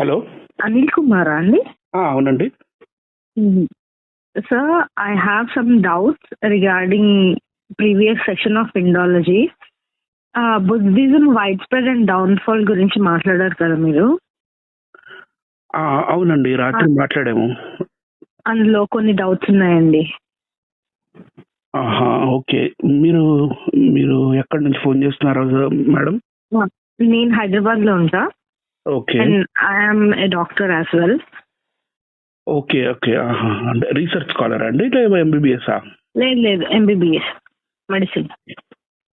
Hello. Anil కుమారా అండి? అవునండి. Sir I have some doubts regarding previous session of Indology Buddhism wide spread and downfall గురించి మాట్లాడారు కదా మీరు? అవునండి. రాత్రి మాట్లాడాము. అందులో కొన్ని డౌట్స్ ఉన్నాయండి. ఓకే. మీరు మీరు ఎక్కడి నుంచి ఫోన్ చేస్తున్నారు మేడం? నేను హైదరాబాద్లో ఉంటా. Okay and I'm a doctor as well okay okay అంటే రీసెర్చ్ స్కాలర్ అండి లేదా ఎంబీబీఎస్ఆ లేదు లేదు MBBS medicine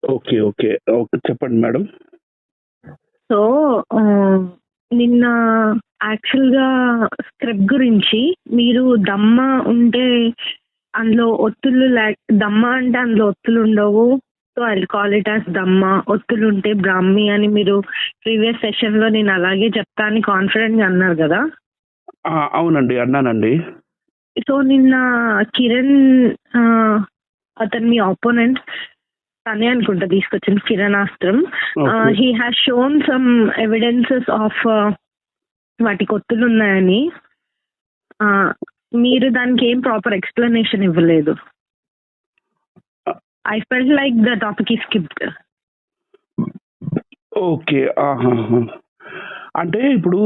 okay okay okay చెప్పండి మేడం. సో ఆ, నిన్న యాక్చువల్గా స్క్రిప్ట్ గురించి మీరు దమ్మ ఉంటే అందులో ఒత్తులు లైక్ దమ్మ అంటే అందులో ఒత్తులు ఉండవు. So I call it as Dhamma ఒత్తులు ఉంటే బ్రాహ్మి అని మీరు ప్రీవియస్ సెషన్లో నేను అలాగే చెప్తా అని కాన్ఫిడెంట్గా అన్నారు కదా? అవునండి అన్నానండి. సో నిన్న కిరణ్ అతను మీ ఆపోనెంట్ తనే అనుకుంటా తీసుకొచ్చింది కిరణాస్త్రం. He has shown some evidences of వాటి కొత్తులు ఉన్నాయని మీరు దానికి ఏం ప్రాపర్ ఎక్స్ప్లెనేషన్ ఇవ్వలేదు. I felt like the topic is skipped okay. అంటే ఇప్పుడు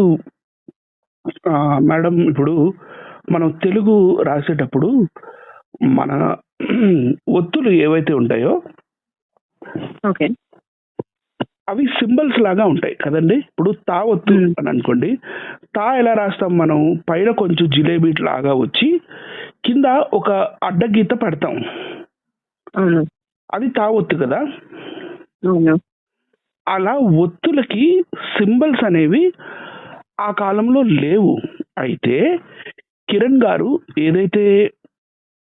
మేడం ఇప్పుడు మనం తెలుగు రాసేటప్పుడు మన ఒత్తులు ఏవైతే ఉంటాయో ఓకే అవి సింబల్స్ లాగా ఉంటాయి కదండి. ఇప్పుడు తా ఒత్తు Hmm. అని అనుకోండి. తా ఎలా రాస్తాం మనం? పైన కొంచెం జిలేబీ లాగా వచ్చి కింద ఒక అడ్డగీత పెడతాం. అవును. అది తా ఒత్తు కదా? అవును. అలా ఒత్తులకి సింబల్స్ అనేవి ఆ కాలంలో లేవు. అయితే కిరణ్ గారు ఏదైతే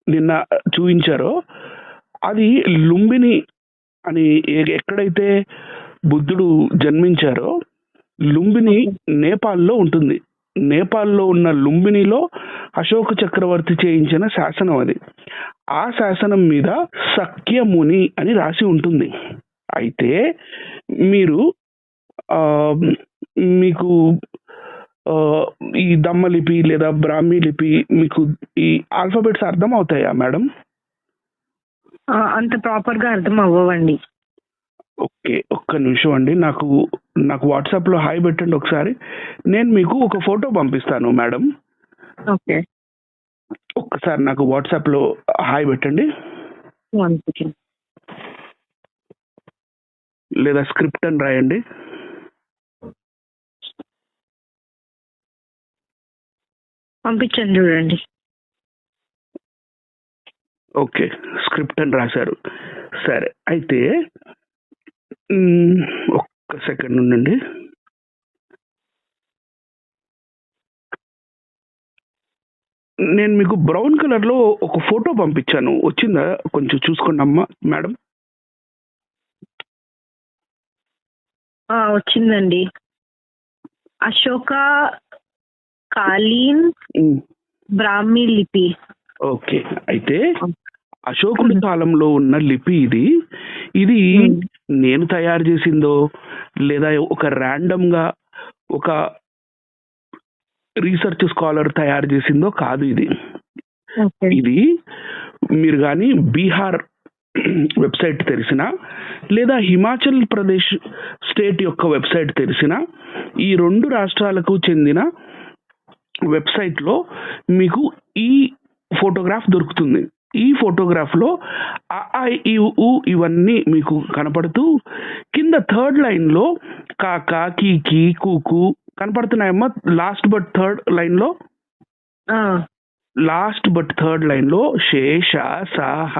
నిన్న చూపించారో అది లుంబిని అని ఎక్కడైతే బుద్ధుడు జన్మించారో లుంబిని నేపాల్లో ఉంటుంది. నేపాల్లో ఉన్న లుంబినిలో అశోక చక్రవర్తి చేయించిన శాసనం అది. ఆ శాసనం మీద సఖ్యముని అని రాసి ఉంటుంది. అయితే మీరు మీకు ఈ దమ్మ లిపి లేదా బ్రాహ్మీ లిపి మీకు ఈ ఆల్ఫాబెట్స్ అర్థం అవుతాయా మేడం అంత ప్రాపర్గా అర్థం అవ్వవండి ఓకే ఒక్క నిమిషం అండి. నాకు నాకు వాట్సాప్లో హాయ్ పెట్టండి ఒకసారి. నేను మీకు ఒక ఫోటో పంపిస్తాను మేడం. ఓకే. ఒక్కసారి నాకు వాట్సాప్లో హాయ్ పెట్టండి. One second. లేదా స్క్రిప్ట్ అని రాయండి. పంపించండి చూడండి. ఓకే స్క్రిప్ట్ అని రాశారు. సరే అయితే ఒక్క సెకండ్ ఉండండి. నేను మీకు బ్రౌన్ కలర్లో ఒక ఫోటో పంపించాను. వచ్చిందా? కొంచెం చూసుకోండి అమ్మా మేడం. వచ్చిందండి. అశోక కాలీన్ బ్రాహ్మీ లిపి. ఓకే. అయితే అశోకుడి కాలంలో ఉన్న లిపి ఇది. ఇది. నేను తయారు చేసిందో లేదా ఒక ర్యాండమ్గా ఒక రీసెర్చ్ స్కాలర్ తయారు చేసిందో కాదు ఇది. ఇది మీరు కానీ బీహార్ వెబ్సైట్ తెరిచిన లేదా హిమాచల్ ప్రదేశ్ స్టేట్ యొక్క వెబ్సైట్ తెరిచిన ఈ రెండు రాష్ట్రాలకు చెందిన వెబ్సైట్లో మీకు ఈ ఫోటోగ్రాఫ్ దొరుకుతుంది. ఈ ఫోటోగ్రాఫ్లో ఆ, ఈ, ఊ ఇవన్నీ మీకు కనపడుతూ కింద థర్డ్ లైన్లో కాకా కీకి కూకు కనపడుతున్నాయమ్మా. లాస్ట్ బట్ థర్డ్ లైన్లో ఆ, లాస్ట్ బట్ థర్డ్ లైన్లో శేష సాహ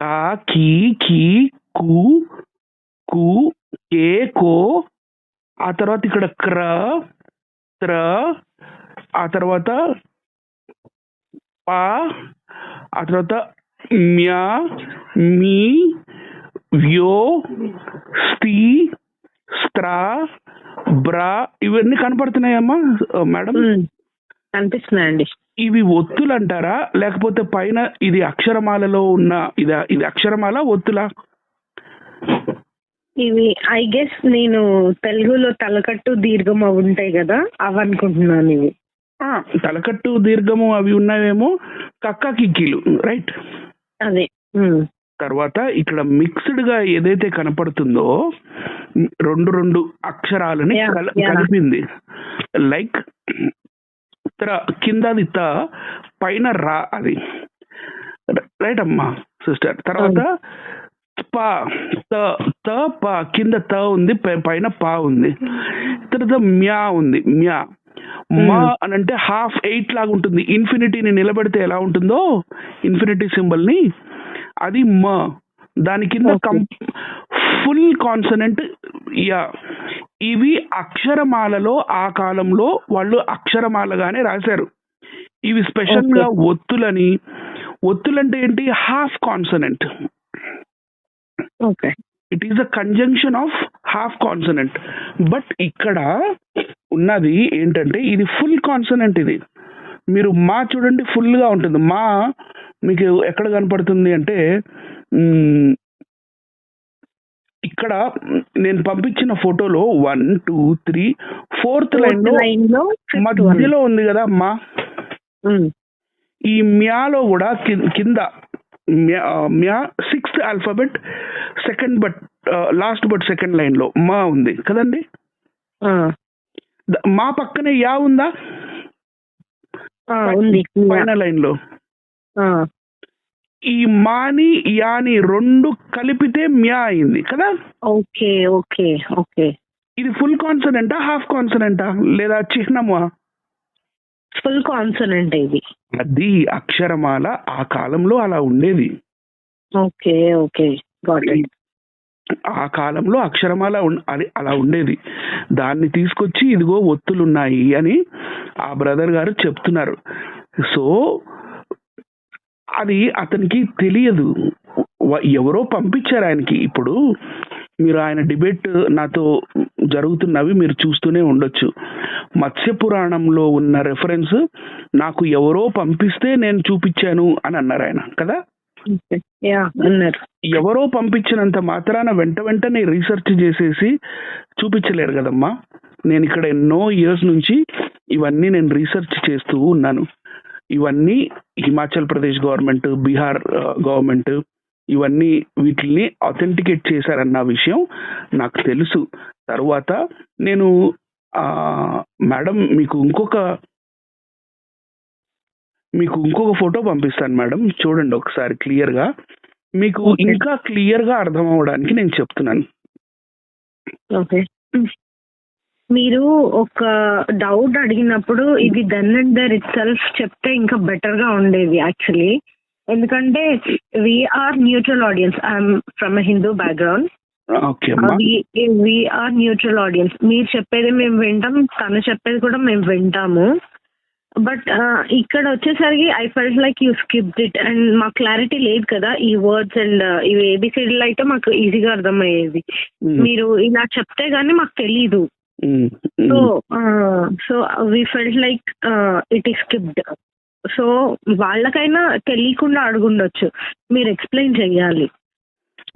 కా కీ కీ కు కు కే కో. ఆ తర్వాత ఇక్కడ క్ర త్ర ఆ తర్వాత పా ఆ తర్వాత మ్యా మీ వ్యో స్థి స్త్రా బ్రా ఇవన్నీ కనపడుతున్నాయమ్మా మేడం. కనిపిస్తున్నాయండి. ఇవి ఒత్తులు అంటారా లేకపోతే పైన ఇది అక్షరమాలలో ఉన్న ఇదా ఇది అక్షరమాల ఒత్తులా? ఇవి ఐ గెస్ నేను తెలుగులో తలకట్టు దీర్ఘం అవి ఉంటాయి కదా అవి అనుకుంటున్నాను ఇవి. తలకట్టు దీర్ఘము అవి ఉన్నవేమో కక్క కిక్కీలు రైట్? అదే. తర్వాత ఇక్కడ మిక్స్డ్గా ఏదైతే కనపడుతుందో రెండు రెండు అక్షరాలని. కలిపింది. లైక్ కిందది త పైన రా అది. రైట్ అమ్మా సిస్టర్. తర్వాత పా త త పా కింద త ఉంది పైన పా ఉంది. తర్వాత మ్యా ఉంది మ్యా. మా. అని అంటే హాఫ్ ఎయిట్ లాగా ఉంటుంది. ఇన్ఫినిటీని నిలబెడితే ఎలా ఉంటుందో ఇన్ఫినిటీ సింబల్ని అది మ. దాని కింద ఫుల్ కాన్సనెంట్ యా. ఇవి అక్షరమాలలో ఆ కాలంలో వాళ్ళు అక్షరమాలగానే రాశారు. ఇవి స్పెషల్గా ఒత్తులని ఒత్తులంటే ఏంటి? Half consonant. Okay. It is a conjunction of half consonant. But ఇక్కడ ఉన్నది ఏంటంటే ఇది ఫుల్ కాన్సనెంట్ ఇది. మీరు మా చూడండి full గా ఉంటుంది. మా మీకు ఎక్కడ కనపడుతుంది అంటే ఇక్కడ నేను పంపించిన ఫోటోలో వన్ టూ త్రీ ఫోర్త్ లైన్లో. మధ్యలో ఉంది కదా మా. ఈ మ్యాలో కూడా కింద మ్యా sixth alphabet second but last but second లైన్లో మా ఉంది. కదండి? మా పక్కనే యా ఉందా? ఉంది పైన లైన్లో. ఆ. ఈ మాని యాని రెండు కలిపితే మ్యా అయింది కదా? Okay okay okay. ఇది ఫుల్ కాన్సనెంటా హాఫ్ కాన్సనెంటా లేదా చిహ్నమా? ఫుల్ కాన్సనెంట్ ఇది. అది అక్షరమాల ఆ కాలంలో అలా ఉండేది. Okay okay. ఆ కాలంలో అక్షరమాల అది అలా ఉండేది. దాన్ని తీసుకొచ్చి ఇదిగో ఒత్తులున్నాయి అని ఆ బ్రదర్ గారు చెప్తున్నారు. సో అది అతనికి తెలియదు. ఎవరో పంపించారు ఆయనకి. ఇప్పుడు మీరు ఆయన డిబేట్ నాతో జరుగుతున్నవి మీరు చూస్తూనే ఉండొచ్చు. మత్స్య పురాణంలో ఉన్న రెఫరెన్స్ నాకు ఎవరో పంపిస్తే నేను చూపించాను అని అన్నారు ఆయన. కదా? అన్నారు. ఎవరో పంపించినంత మాత్రాన వెంట వెంటనే రీసెర్చ్ చేసేసి చూపించలేరు కదమ్మా. నేను ఇక్కడ ఎన్నో ఇయర్స్ నుంచి ఇవన్నీ నేను రీసెర్చ్ చేస్తూ ఉన్నాను. ఇవన్నీ హిమాచల్ ప్రదేశ్ గవర్నమెంట్ బీహార్ గవర్నమెంట్ ఇవన్నీ వీటిని అథెంటికేట్ చేశారన్న విషయం నాకు తెలుసు. తర్వాత నేను మేడం మీకు ఇంకొక మీకు ఇంకొక ఫోటో పంపిస్తాను మేడం. చూడండి ఒకసారి క్లియర్గా. మీకు. ఇంకా క్లియర్గా అర్థం అవడానికి నేను చెప్తున్నాను. ఓకే మీరు ఒక డౌట్ అడిగినప్పుడు ఇది then and there itself చెప్తే ఇంకా బెటర్గా ఉండేది యాక్చువల్లీ. ఎందుకంటే we're neutral audience I'm from Hindu background we're neutral audience మీరు చెప్పేది మేము వింటాం తను చెప్పేది కూడా మేము వింటాము. బట్ ఇక్కడ వచ్చేసరికి I felt like you skipped it and మాకు క్లారిటీ లేదు కదా ఈ వర్డ్స్ అండ్ ఇవి ఏబిసిడీలు అయితే మాకు ఈజీగా అర్థమయ్యేది ఉమ్, మీరు ఇలా చెప్తే గానీ మాకు తెలీదు. So. So we felt like it is skipped so వాళ్ళకైనా తెలియకుండా అడుగుండొచ్చు. మీరు ఎక్స్ప్లెయిన్ చెయ్యాలి.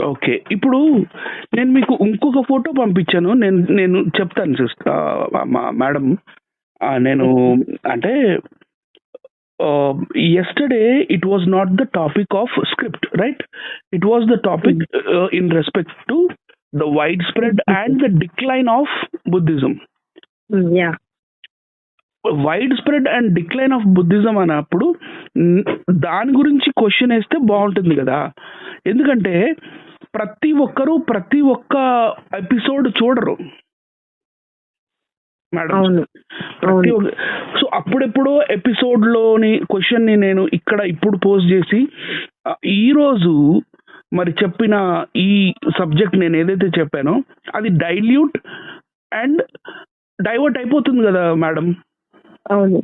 ఓకే ఇప్పుడు నేను మీకు ఇంకొక ఫోటో పంపించాను. నేను నేను చెప్తాను సిస్టర్ మేడం. నేను అంటే yesterday it was not the topic of script right it was the topic in respect to the wide spread and the decline of Buddhism yeah wide spread and decline of Buddhism అన్నప్పుడు దాని గురించి question వేస్తే బాగుంటుంది కదా. ఎందుకంటే ప్రతి ఒక్కరూ ప్రతి ఒక్క ఎపిసోడ్ చూడరు. మేడం ప్రతి. ఒక్క సో అప్పుడెప్పుడో ఎపిసోడ్లోని క్వశ్చన్ని నేను ఇక్కడ ఇప్పుడు పోస్ట్ చేసి ఈ రోజు మరి చెప్పిన ఈ సబ్జెక్ట్ నేను ఏదైతే చెప్పానో అది డైల్యూట్ అండ్ డైవర్ట్ అయిపోతుంది కదా మేడం అవును.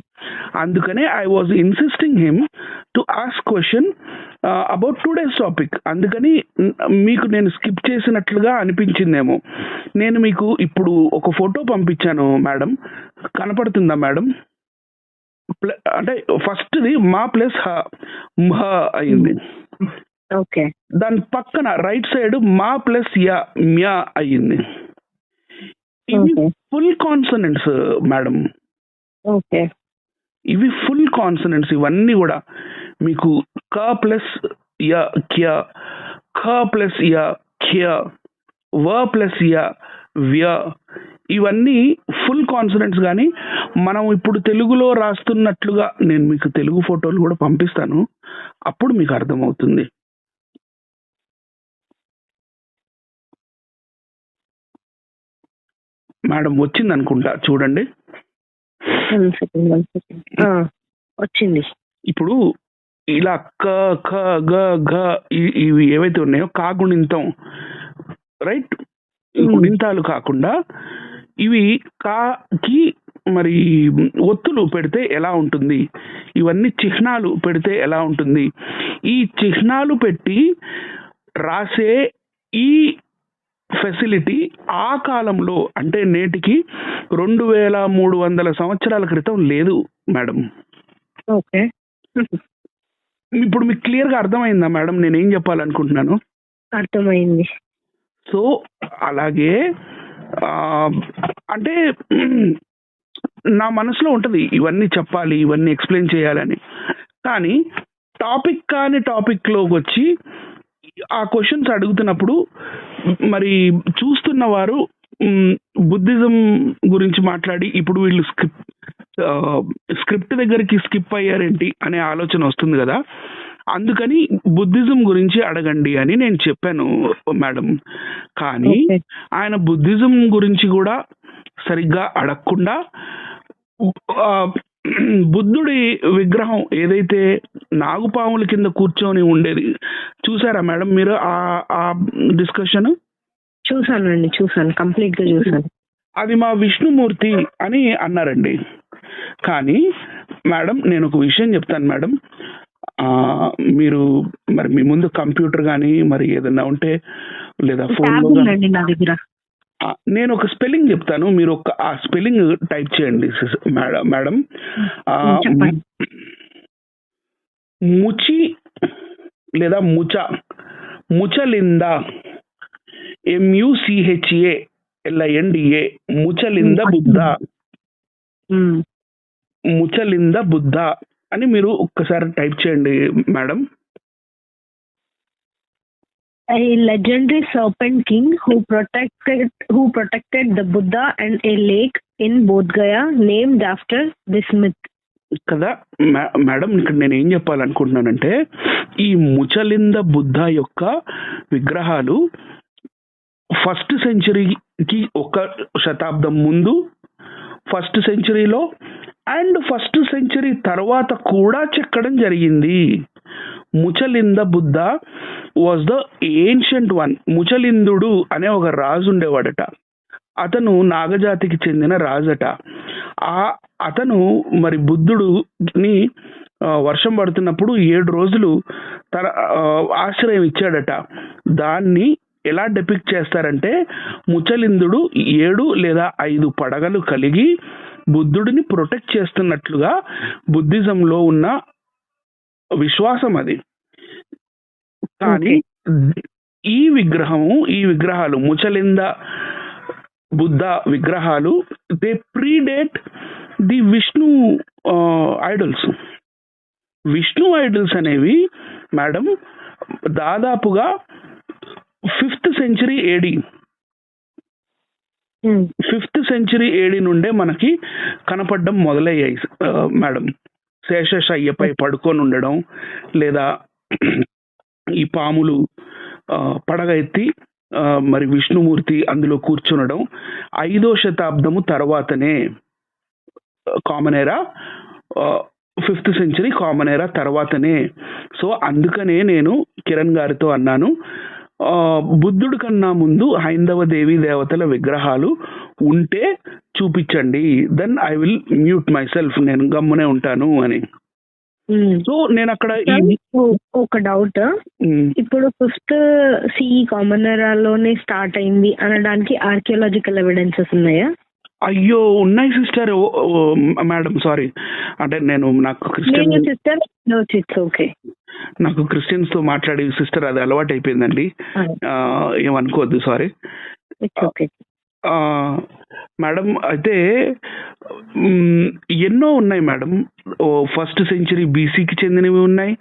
అందుకనే I was insisting him to ask question about today's topic అందుకని మీకు నేను స్కిప్ చేసినట్లుగా అనిపించిందేమో. నేను మీకు ఇప్పుడు ఒక ఫోటో పంపించాను మేడం కనపడుతుందా మేడం అంటే ఫస్ట్ది మా ప్లస్ హ అయింది. ఓకే. దాని పక్కన రైట్ సైడ్ మా ప్లస్ యా మ్యా అయ్యింది ఇవి ఫుల్ కాన్సనెంట్స్ మేడం ఓకే. ఇవి ఫుల్ కాన్సనెంట్స్ ఇవన్నీ కూడా మీకు క ప్లస్ య క్య ఖ ప్లస్ య ఖ్య వ ప్లస్ య వ్య ఇవన్నీ ఫుల్ కాన్సనెంట్స్ కానీ మనం ఇప్పుడు తెలుగులో రాస్తున్నట్లుగా నేను మీకు తెలుగు ఫోటోలు కూడా పంపిస్తాను. అప్పుడు మీకు అర్థమవుతుంది. మేడం వచ్చింది అనుకుంటా చూడండి వన్ సెకండ్ వన్ సెకండ్ వచ్చింది. ఇప్పుడు ఇలా క ఖ గ ఘ ఇవి ఏవైతే ఉన్నాయో కా గుణింతం రైట్. గుణింతాలు కాకుండా ఇవి కాకి మరి ఒత్తులు పెడితే ఎలా ఉంటుంది? ఇవన్నీ చిహ్నాలు పెడితే ఎలా ఉంటుంది? ఈ చిహ్నాలు పెట్టి రాసే ఈ ఫెసిలిటీ ఆ కాలంలో అంటే నేటికి రెండు వేల మూడు వందల సంవత్సరాల క్రితం లేదు మేడం. ఓకే. ఇప్పుడు మీకు క్లియర్గా అర్థమైందా మేడం? నేను ఏం చెప్పాలనుకుంటున్నాను? అర్థమైంది. సో అలాగే అంటే నా మనసులో ఉంటుంది ఇవన్నీ చెప్పాలి ఇవన్నీ ఎక్స్ప్లెయిన్ చేయాలని. కానీ టాపిక్ కాని టాపిక్లోకి వచ్చి ఆ క్వశ్చన్స్ అడుగుతున్నప్పుడు మరి చూస్తున్న వారు బుద్ధిజం గురించి మాట్లాడి ఇప్పుడు వీళ్ళు స్క్రిప్ట్ స్క్రిప్ట్ దగ్గరికి స్కిప్ అయ్యారేంటి అనే ఆలోచన వస్తుంది కదా. అందుకని బుద్ధిజం గురించి అడగండి అని నేను చెప్పాను మేడం. కానీ ఆయన బుద్ధిజం గురించి కూడా సరిగ్గా అడగకుండా బుద్ధుడి విగ్రహం ఏదైతే నాగుపాముల కింద కూర్చొని ఉండేది చూసారా మేడం మీరు ఆ ఆ డిస్కషన్ చూసానండి చూసాను. కంప్లీట్గా చూసాను. అది మా విష్ణుమూర్తి అని అన్నారండి. కానీ మేడం నేను ఒక విషయం చెప్తాను మేడం. మీరు మరి మీ ముందు కంప్యూటర్ కానీ మరి ఏదైనా ఉంటే లేదా ట్యాబ్ ఫోన్లో ఉందండి నా దగ్గర. ఆ, నేను ఒక స్పెల్లింగ్ చెప్తాను మీరు ఒక ఆ స్పెల్లింగ్ టైప్ చేయండి మేడం. ముచి లేదా ముచ ముచలింద ఎంయుసిహెచ్ఏ ఎల్ఐఎన్డిఏ ముచలింద బుద్ధ. ముచలింద బుద్ధ అని మీరు ఒక్కసారి టైప్ చేయండి madam A legendary serpent king who protected who protected the Buddha and a lake in Bodh Gaya named after this myth. కదా మేడం ఇక్కడ నేను ఏం చెప్పాలనుకుంటున్నానంటే ఈ ముచలింద బుద్ధ యొక్క విగ్రహాలు ఫస్ట్ సెంచరీకి ఒక శతాబ్దం ముందు ఫస్ట్ సెంచరీలో అండ్ ఫస్ట్ సెంచరీ తర్వాత కూడా చెక్కడం జరిగింది Muchalinda Buddha was the ancient one ముచలిందుడు అనే ఒక రాజు ఉండేవాడట. అతను నాగజాతికి చెందిన రాజట. ఆ అతను మరి బుద్ధుడుని వర్షం పడుతున్నప్పుడు ఏడు రోజులు తన ఆశ్రయం ఇచ్చాడట. దాన్ని ఎలా డెపిక్ట్ చేస్తారంటే ముచలిందుడు ఏడు లేదా ఐదు పడగలు కలిగి బుద్ధుడిని ప్రొటెక్ట్ చేస్తున్నట్లుగా బుద్ధిజంలో ఉన్న విశ్వాసం అది కానీ ఈ విగ్రహము ఈ విగ్రహాలు ముచలింద బుద్ధ విగ్రహాలు they predate the Vishnu idols Vishnu idols అనేవి మేడం దాదాపుగా fifth century AD. Fifth century AD నుండే మనకి కనపడడం మొదలయ్యాయి మేడం శేషశయ్యపై పడుకొని ఉండడం లేదా ఈ పాములు పడగ ఎత్తి మరి విష్ణుమూర్తి అందులో కూర్చునడం ఐదో శతాబ్దము తర్వాతనే కామన్ ఎరా ఫిఫ్త్ సెంచరీ కామన్ ఎరా తర్వాతనే. సో అందుకనే నేను కిరణ్ గారితో అన్నాను బుద్ధుడి కన్నా ముందు హైందవ దేవి దేవతల విగ్రహాలు ఉంటే చూపించండి then I will mute myself నేను గమ్మునే ఉంటాను అని. సో నేను అక్కడ ఒక డౌట్ ఉమ్, ఇప్పుడు ఫిఫ్త్ సిఈ కామన్లోనే స్టార్ట్ అయింది అనడానికి ఆర్కియాలజికల్ ఎవిడెన్సెస్ ఉన్నాయా? అయ్యో ఉన్నాయి సిస్టర్ మేడం సారీ అంటే నేను నాకు క్రిస్టియన్ సిస్టర్ ఓకే నాకు క్రిస్టియన్స్తో మాట్లాడి సిస్టర్ అది అలవాటు అయిపోయిందండి ఏమనుకోవద్దు సారీ మేడం అయితే ఎన్నో ఉన్నాయి మేడం. ఫస్ట్ సెంచరీ బీసీకి చెందినవి ఉన్నాయి.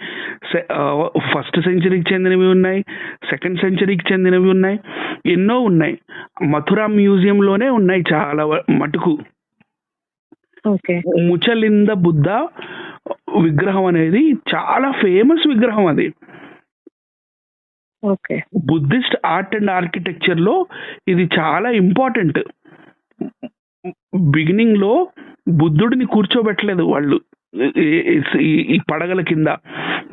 ఫస్ట్ సెంచరీకి చెందినవి ఉన్నాయి. సెకండ్ సెంచరీకి చెందినవి ఉన్నాయి. ఎన్నో ఉన్నాయి. మథురా మ్యూజియంలోనే ఉన్నాయి చాలా మటుకు. ముచలింద బుద్ధ విగ్రహం అనేది చాలా ఫేమస్ విగ్రహం అది. బుద్ధిస్ట్ ఆర్ట్ అండ్ ఆర్కిటెక్చర్లో ఇది చాలా ఇంపార్టెంట్. బిగినింగ్లో బుద్ధుడిని కూర్చోబెట్టలేదు వాళ్ళు. ఈ- పడగల కింద.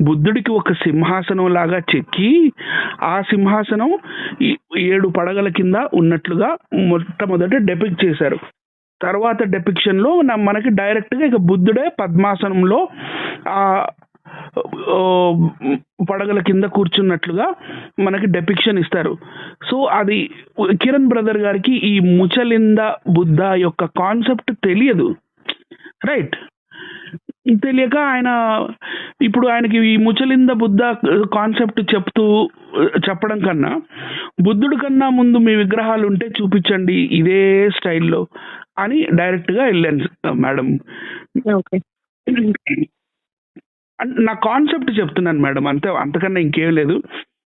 బుద్ధుడికి ఒక సింహాసనం లాగా చెక్కి ఆ సింహాసనం ఏడు పడగల కింద ఉన్నట్లుగా మొట్టమొదట డెపిక్ట్ చేశారు. తర్వాత డెపిక్షన్లో మనకి డైరెక్ట్గా ఇక బుద్ధుడే పద్మాసనంలో ఆ పడగల కింద కూర్చున్నట్లుగా మనకి డెపిక్షన్ ఇస్తారు. సో అది కిరణ్ బ్రదర్ గారికి ఈ ముచలింద బుద్ధ యొక్క కాన్సెప్ట్ తెలియదు. రైట్ తెలియక ఆయన ఇప్పుడు ఆయనకి ఈ ముచలింద బుద్ధ కాన్సెప్ట్ చెప్తూ చెప్పడం కన్నా బుద్ధుడి కన్నా ముందు మీ విగ్రహాలు ఉంటే చూపించండి ఇదే స్టైల్లో అని డైరెక్ట్గా వెళ్ళాను మేడం ఓకే నా కాన్సెప్ట్ చెప్తున్నాను మేడం అంతే అంతకన్నా ఇంకేం లేదు.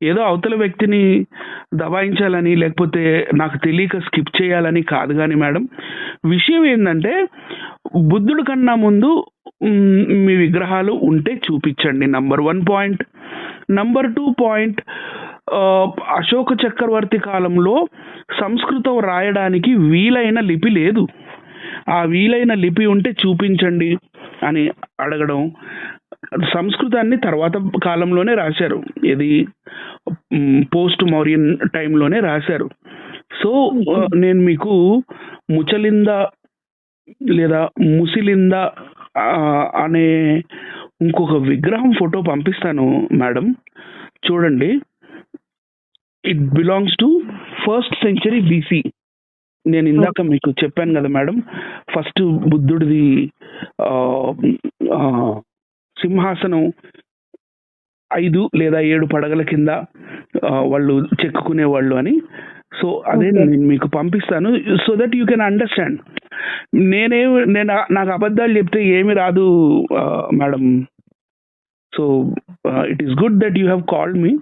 ఏదో అవతల వ్యక్తిని దబాయించాలని లేకపోతే నాకు తెలియక స్కిప్ చేయాలని కాదు కానీ మేడం విషయం ఏంటంటే బుద్ధుడి కన్నా ముందు మీ విగ్రహాలు ఉంటే చూపించండి number one point number two point Ashoka చక్రవర్తి కాలంలో సంస్కృతం రాయడానికి వీలైన లిపి లేదు. ఆ వీలైన లిపి ఉంటే చూపించండి అని అడగడం సంస్కృతాన్ని తర్వాత కాలంలోనే రాశారు. ఇది పోస్ట్ మౌర్యన్ టైంలోనే రాశారు. సో నేను మీకు ముచలింద లేదా ముసిలింద అనే ఇంకొక విగ్రహం ఫోటో పంపిస్తాను మేడం. చూడండి. It belongs to first century BC నేను ఇందాక మీకు చెప్పాను కదా మేడం. ఫస్ట్ బుద్ధుడిది సింహాసనం ఐదు లేదా ఏడు పడగల కింద వాళ్ళు చెక్కుకునే వాళ్ళు అని. సో అదే. నేను మీకు పంపిస్తాను. So that you can understand. నేనే నేను నాకు అబద్ధాలు చెప్తే ఏమి రాదు madam. So it is good that you have called me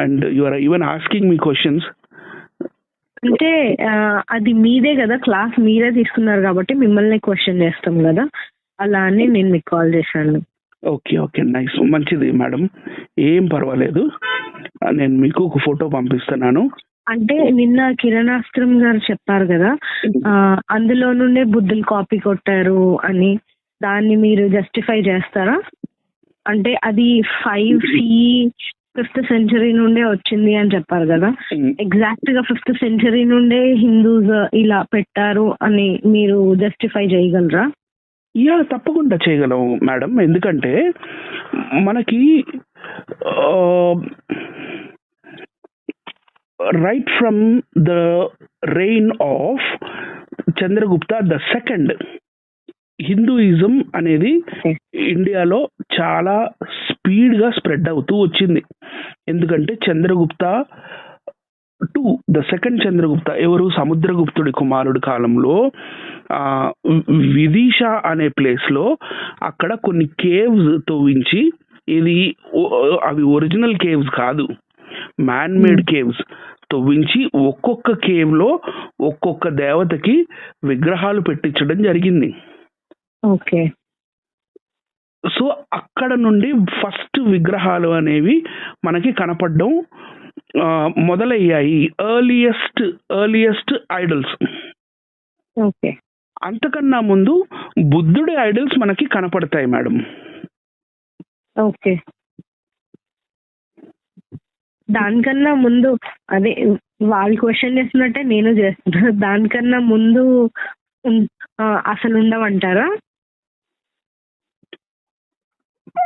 and you are even asking me questions అంటే అది మీదే కదా క్లాస్ మీరే తీసుకున్నారు కాబట్టి మిమ్మల్ని క్వశ్చన్ చేస్తాం కదా. అలా అని నేను మీకు కాల్ చేశాను. ఓకే ఓకే నైస్ మంచిది మేడం ఏం పర్వాలేదు. నేను మీకు ఒక ఫోటో పంపిస్తున్నాను. అంటే నిన్న కిరణాస్త్రం గారు చెప్పారు కదా అందులో నుండే బుద్ధులు కాపీ కొట్టారు అని. దాన్ని మీరు జస్టిఫై చేస్తారా? అంటే అది ఫైవ్ సి ఫిఫ్త్ సెంచరీ నుండే వచ్చింది అని చెప్పారు కదా. ఎగ్జాక్ట్గా ఫిఫ్త్ సెంచరీ నుండే హిందూస్ ఇలా పెట్టారు అని మీరు జస్టిఫై చేయగలరా? యా తప్పకుండా చేయగలం మేడం. ఎందుకంటే మనకి right from the reign of Chandragupta the second Hinduism అనేది ఇండియాలో చాలా స్పీడ్గా స్ప్రెడ్ అవుతూ వచ్చింది. ఎందుకంటే Chandragupta to the second Chandragupta ఎవరు? సముద్రగుప్తుడి కుమారుడి కాలంలో విదిష అనే ప్లేస్లో అక్కడ కొన్ని కేవ్స్ తవ్వించి ఇది అవి ఒరిజినల్ కేవ్స్ కాదు. మ్యాన్ మేడ్ కేవ్స్ తవ్వించి ఒక్కొక్క కేవ్లో ఒక్కొక్క దేవతకి విగ్రహాలు పెట్టించడం జరిగింది. ఓకే. సో అక్కడ నుండి ఫస్ట్ విగ్రహాలు అనేవి మనకి కనపడడం మొదలయ్యాయి. Earliest earliest idols okay. అంతకన్నా ముందు బుద్ధుడి ఐడల్స్ మనకి కనపడతాయి మేడం. ఓకే. దానికన్నా ముందు అదే వాళ్ళు క్వశ్చన్ చేస్తున్నట్టే నేను చేస్తున్నా. దానికన్నా ముందు అసలు ఉండవంటారా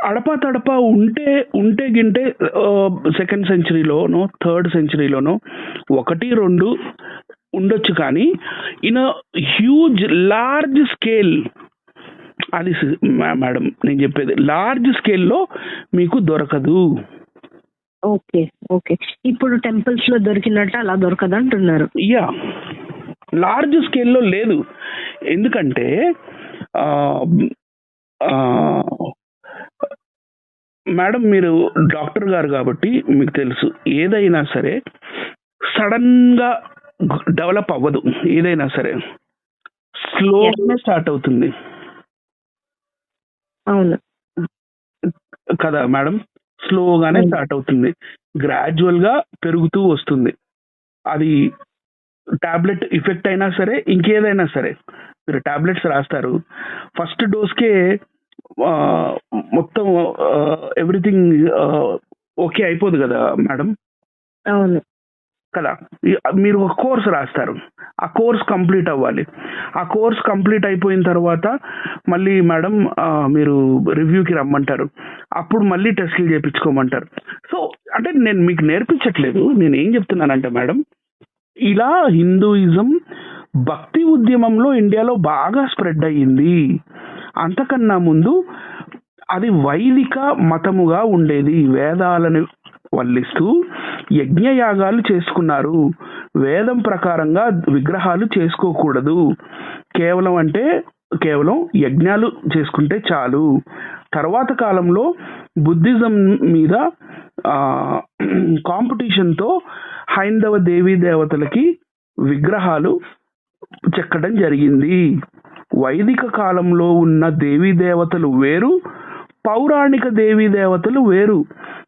అడపా తడపా ఉంటే ఉంటే గింటే సెకండ్ సెంచరీలోనో థర్డ్ సెంచరీలోనో ఒకటి రెండు ఉండొచ్చు కానీ ఇన్ హ్యూజ్ లార్జ్ స్కేల్ అది మేడం నేను చెప్పేది లార్జ్ స్కేల్లో మీకు దొరకదు. Okay okay. ఇప్పుడు టెంపుల్స్లో దొరికినట్టు అలా దొరకదు అంటున్నారు. యా. లార్జ్ స్కేల్లో లేదు. ఎందుకంటే మేడం మీరు డాక్టర్ గారు కాబట్టి మీకు తెలుసు. ఏదైనా సరే సడన్గా డెవలప్ అవ్వదు. ఏదైనా సరే. స్లోగా స్టార్ట్ అవుతుంది. అవును. కదా మేడం? స్లోగానే. స్టార్ట్ అవుతుంది. గ్రాడ్యువల్గా పెరుగుతూ వస్తుంది. అది టాబ్లెట్ ఇఫెక్ట్ అయినా సరే ఇంకేదైనా సరే. మీరు టాబ్లెట్స్ రాస్తారు. ఫస్ట్ డోస్కే మొత్తం ఎవ్రీథింగ్ ఓకే అయిపోదు కదా మేడం? అవును. కదా? మీరు ఒక కోర్స్ రాస్తారు. ఆ కోర్స్ కంప్లీట్ అవ్వాలి. ఆ కోర్స్ కంప్లీట్ అయిపోయిన తర్వాత మళ్ళీ మేడం మీరు రివ్యూకి రమ్మంటారు. అప్పుడు మళ్ళీ టెస్ట్లు చేయించుకోమంటారు సో అంటే నేను మీకు నేర్పించట్లేదు. నేను ఏం చెప్తున్నానంటే మేడం ఇలా హిందూయిజం భక్తి ఉద్యమంలో ఇండియాలో బాగా స్ప్రెడ్ అయ్యింది. అంతకన్నా ముందు అది వైదిక మతముగా ఉండేది. వేదాలను వల్లిస్తూ యజ్ఞయాగాలు చేసుకున్నారు. వేదం ప్రకారంగా విగ్రహాలు చేసుకోకూడదు. కేవలం అంటే కేవలం యజ్ఞాలు చేసుకుంటే చాలు. తర్వాత కాలంలో బుద్ధిజం మీద కాంపిటీషన్తో హైందవ దేవీ దేవతలకి విగ్రహాలు చెక్కడం జరిగింది. వైదిక కాలంలో ఉన్న దేవీ దేవతలు వేరు పౌరాణిక దేవీ దేవతలు వేరు.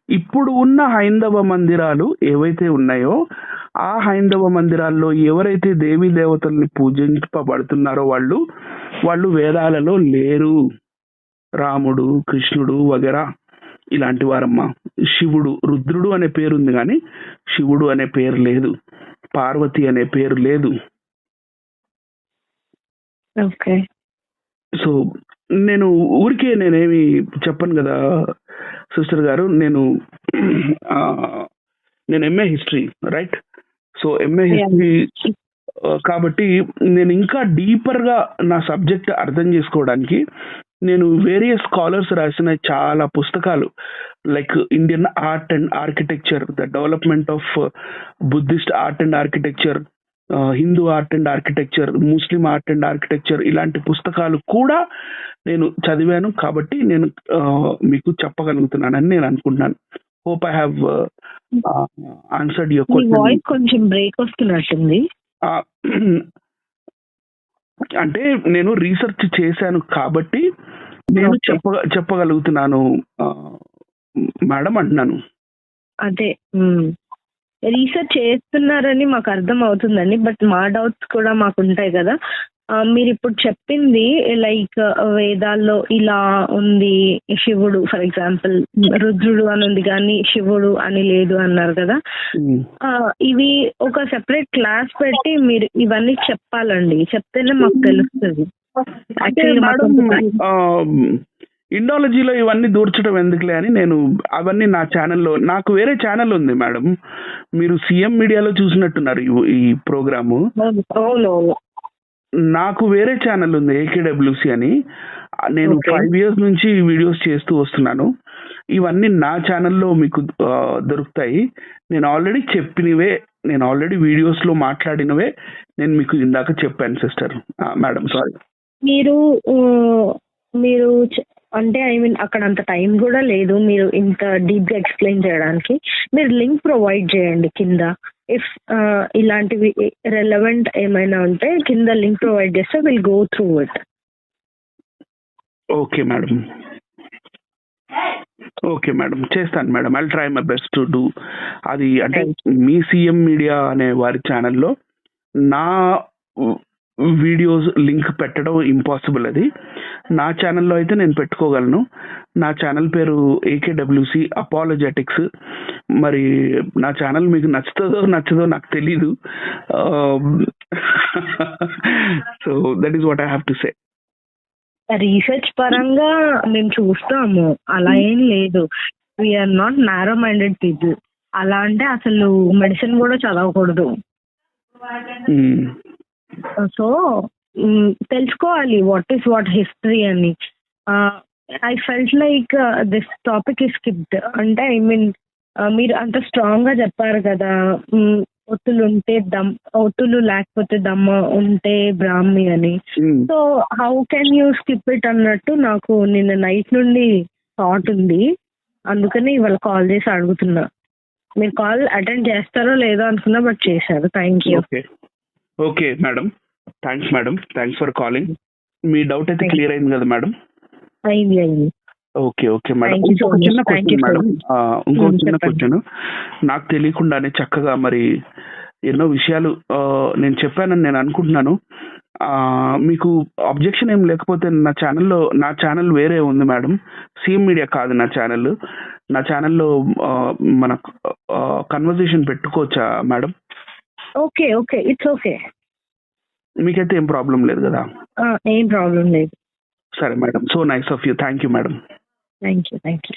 ఇప్పుడు ఉన్న హైందవ మందిరాలు ఏవైతే ఉన్నాయో ఆ హైందవ మందిరాల్లో ఎవరైతే దేవీ దేవతల్ని పూజింపబడుతున్నారో వాళ్ళు వాళ్ళు వేదాలలో లేరు. రాముడు కృష్ణుడు వగేరా ఇలాంటి వారమ్మా. శివుడు రుద్రుడు అనే పేరు ఉంది కానీ శివుడు అనే పేరు లేదు. పార్వతి అనే పేరు లేదు. ఓకే. సో నేను ఊరికే నేనేమి చెప్పను కదా సిస్టర్ గారు నేను నేను MA history right? So MA history కాబట్టి నేను ఇంకా డీపర్గా నా సబ్జెక్ట్ అర్థం చేసుకోవడానికి నేను వేరియస్ స్కాలర్స్ రాసిన చాలా పుస్తకాలు like Indian art and architecture the development of Buddhist art and architecture Hindu art and architecture Muslim art and architecture ఇలాంటి పుస్తకాలు కూడా నేను చదివాను కాబట్టి నేను మీకు చెప్పగలుగుతున్నానని నేను అనుకుంటున్నాను. Hope I have answered your కొంచెం బ్రేక్ వస్తున్నట్టుంది. అంటే నేను రీసెర్చ్ చేశాను కాబట్టి నేను. చెప్ప చెప్పగలుగుతున్నాను మేడం అంటున్నాను. అదే రీసెర్చ్ చేస్తున్నారని మాకు అర్థం అవుతుందండి బట్ మా డౌట్స్ కూడా మాకు ఉంటాయి కదా. మీరు ఇప్పుడు చెప్పింది లైక్ వేదాల్లో ఇలా ఉంది శివుడు ఫర్ ఎగ్జాంపుల్ రుద్రుడు అని ఉంది కానీ శివుడు అని లేదు అన్నారు కదా. ఆ, ఇవి ఒక సెపరేట్ క్లాస్ పెట్టి మీరు ఇవన్నీ చెప్పాలండి. చెప్తేనే మాకు తెలుస్తుంది. ఇండాలజీలో ఇవన్నీ దూర్చడం ఎందుకులే అని నేను అవన్నీ నా ఛానల్లో నాకు వేరే ఛానల్ ఉంది మేడం. మీరు సీఎం మీడియాలో చూసినట్టున్నారు ఈ- ప్రోగ్రాము. నాకు వేరే ఛానల్ ఉంది ఏకేడబ్ల్యూసి అని. నేను. ఫైవ్ ఇయర్స్ నుంచి వీడియోస్ చేస్తూ వస్తున్నాను. ఇవన్నీ నా ఛానల్లో మీకు దొరుకుతాయి. నేను ఆల్రెడీ చెప్పినవే నేను ఆల్రెడీ వీడియోస్లో మాట్లాడినవే. నేను మీకు ఇందాక చెప్పాను సిస్టర్. Madam sorry. మీరు మీరు అంటే ఐ మీన్ అక్కడ అంత టైం కూడా లేదు మీరు ఇంత డీప్గా ఎక్స్ప్లెయిన్ చేయడానికి. మీరు లింక్ ప్రొవైడ్ చేయండి కింద. ఇఫ్ ఇలాంటివి రెలవెంట్ ఏమైనా ఉంటే కింద లింక్ ప్రొవైడ్ చేస్తే will go through it okay madam okay madam చేస్తాను madam I try my best to do అది అంటే మీ సీఎం మీడియా అనే వారి ఛానల్లో నా వీడియోస్ లింక్ పెట్టడం ఇంపాసిబుల్ అది. నా ఛానల్లో అయితే నేను పెట్టుకోగలను. నా ఛానల్ పేరు ఏకేడబ్ల్యూసి అపాలజెటిక్స్ మరి నా ఛానల్ మీకు నచ్చుతుందో నచ్చదో నాకు తెలీదు. So that is what I have to say research పరంగా మేము చూస్తాము. అలా ఏం లేదు. We are not narrow minded people అలా అంటే అసలు మెడిసిన్ కూడా చదవకూడదు. సో మ్, తెలుసుకోవాలి వాట్ ఈస్ వాట్ హిస్టరీ అని. I felt like this topic is skipped అంటే ఐ మీన్ మీరు అంత స్ట్రాంగ్గా చెప్పారు కదా మ్, ఒత్తులు ఉంటే దమ్ ఒత్తులు లేకపోతే దమ్మ ఉంటే బ్రాహ్మి అని. So how can you skip it అన్నట్టు నాకు నిన్న నైట్ నుండి థాట్ ఉంది. అందుకని ఇవాళ కాల్ చేసి అడుగుతున్నా. మీరు కాల్ అటెండ్ చేస్తారో లేదో అనుకున్నా బట్ చేశారు. Thank you okay madam thanks madam thanks for calling me doubt అయితే. క్లియర్ అయింది కదా మేడం అయింది అయింది. ఓకే ఓకే మేడం ఇంకొక. చిన్న క్వశ్చన్ మేడం ఇంకొక చిన్న. క్వశ్చన్ నాకు తెలియకుండానే చక్కగా మరి ఎన్నో విషయాలు నేను చెప్పానని నేను అనుకుంటున్నాను. మీకు అబ్జెక్షన్ ఏం లేకపోతే నా ఛానల్లో నా ఛానల్ వేరే ఉంది మేడం సీఎం మీడియా కాదు నా ఛానల్ నా ఛానల్లో మన కన్వర్జేషన్ పెట్టుకోవచ్చా madam okay okay it's okay మీకైతే ఏం ప్రాబ్లం లేదు కదా? ఏం ప్రాబ్లం లేదు. సరే madam so nice of you thank you madam thank you thank you